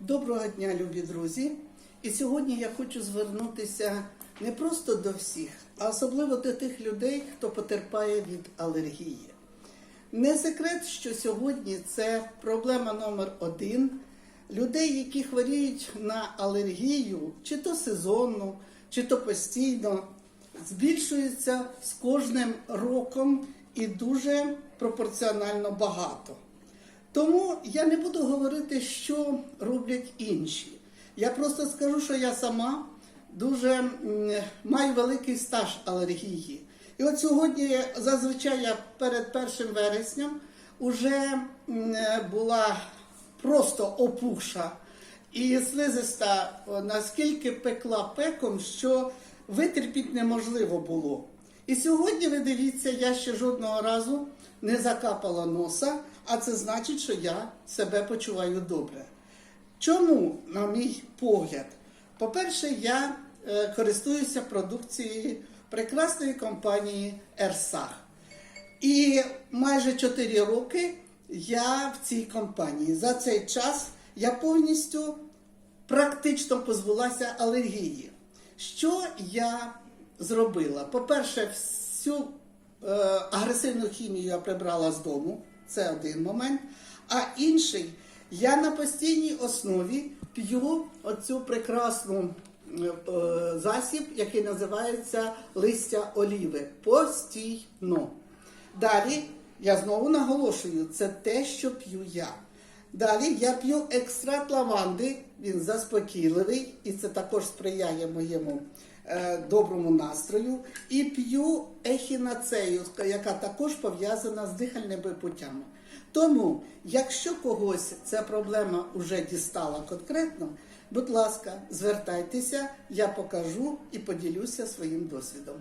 Доброго дня, любі друзі! І сьогодні я хочу звернутися не просто до всіх, а особливо до тих людей, хто потерпає від алергії. Не секрет, що сьогодні це проблема номер один людей, які хворіють на алергію, чи то сезонну, чи то постійно, збільшується з кожним роком і дуже пропорціонально багато. Тому я не буду говорити, що роблять інші. Я просто скажу, що я сама дуже маю великий стаж алергії. І от сьогодні, зазвичай я перед 1 вересням вже була просто опухша і слизиста наскільки пекла пеком, що витерпіти неможливо було. І сьогодні ви дивіться, я ще жодного разу не закапала носа, а це значить, що я себе почуваю добре. Чому, на мій погляд? По-перше, я е, користуюся продукцією прекрасної компанії Ерсах. І майже 4 роки я в цій компанії. За цей час я повністю практично позбулася алергії. Що я зробила? По-перше, всю е, агресивну хімію я прибрала з дому, це один момент. А інший, я на постійній основі п'ю оцю прекрасну е, засіб, який називається листя оліви. Постійно. Далі я знову наголошую, це те, що п'ю я. Далі я п'ю екстракт лаванди, він заспокійливий, і це також сприяє моєму е, доброму настрою. І п'ю ехінацею, яка також пов'язана з дихальними путями. Тому, якщо когось ця проблема вже дістала конкретно, будь ласка, звертайтеся, я покажу і поділюся своїм досвідом.